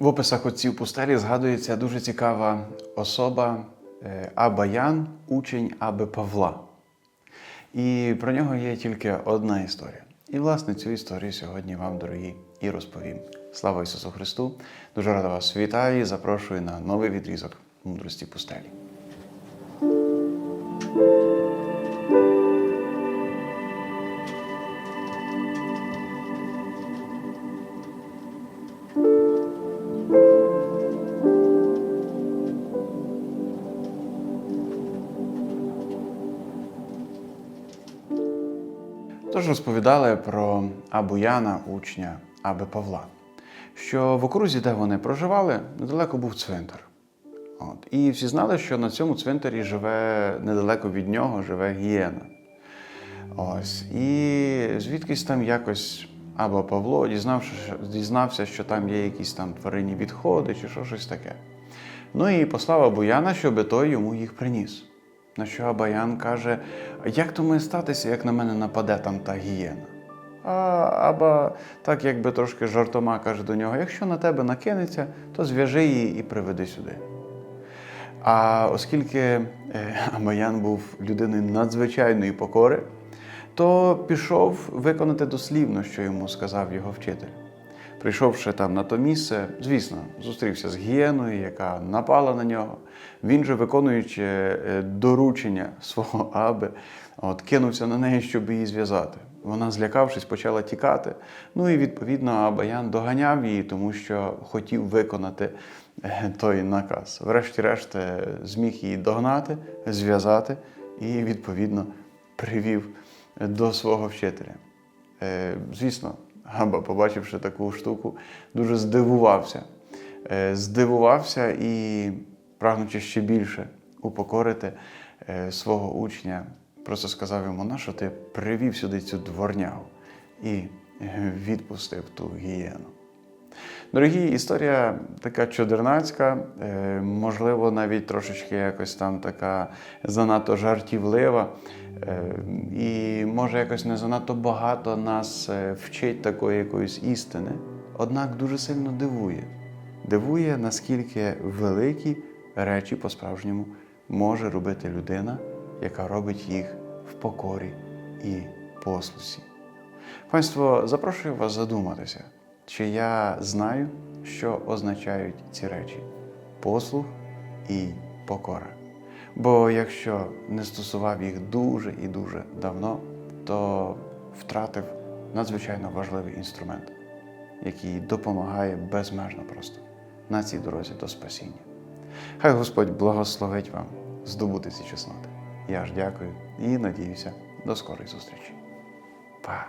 В описах отців пустелі згадується дуже цікава особа е, Аба Ян, учень Аби Павла. І про нього є тільки одна історія. І, власне, цю історію сьогодні вам, дорогі, і розповім. Слава Ісусу Христу! Дуже рада вас вітаю і запрошую на новий відрізок мудрості пустелі. Тож розповідали про Абу Яна, учня Аби Павла, що в окрузі, де вони проживали, недалеко був цвинтар. От. І всі знали, що на цьому цвинтарі живе недалеко від нього живе гієна. Ось. І звідкись там якось Аба Павло дізнався, що там є якісь там тваринні відходи чи що щось таке. Ну і послав Абуяна, щоб той йому їх приніс. На що Абаян каже: як то має статися, як на мене нападе там та гієна? А Аба так якби трошки жартома каже до нього: якщо на тебе накинеться, то зв'яжи її і приведи сюди. А оскільки е, Абаян був людиною надзвичайної покори, то пішов виконати дослівно, що йому сказав його вчитель. Прийшовши там на то місце, звісно, зустрівся з гієною, яка напала на нього. Він же, виконуючи е, доручення свого аби, от, кинувся на неї, щоб її зв'язати. Вона, злякавшись, почала тікати. Ну і відповідно Абаян доганяв її, тому що хотів виконати е, той наказ. Врешті-решт е, зміг її догнати, зв'язати і, відповідно, привів до свого вчителя. Звісно, Аба, побачивши таку штуку, дуже здивувався. Е, Здивувався і, прагнучи ще більше упокорити е, свого учня, просто сказав йому, на що ти привів сюди цю дворнягу і е, відпустив ту гієну. Дорогі, історія така чудернацька, е, можливо, навіть трошечки якось там така занадто жартівлива. Е, І може якось не занадто багато нас е, вчить такої якоїсь істини, однак дуже сильно дивує. Дивує, наскільки великі речі по-справжньому може робити людина, яка робить їх в покорі і послусі. Панство, запрошую вас задуматися, чи я знаю, що означають ці речі послух і покора. Бо якщо не стосував їх дуже і дуже давно, то втратив надзвичайно важливий інструмент, який допомагає безмежно просто на цій дорозі до спасіння. Хай Господь благословить вам здобути ці чесноти. Я ж дякую і надіюся до скорої зустрічі. Па!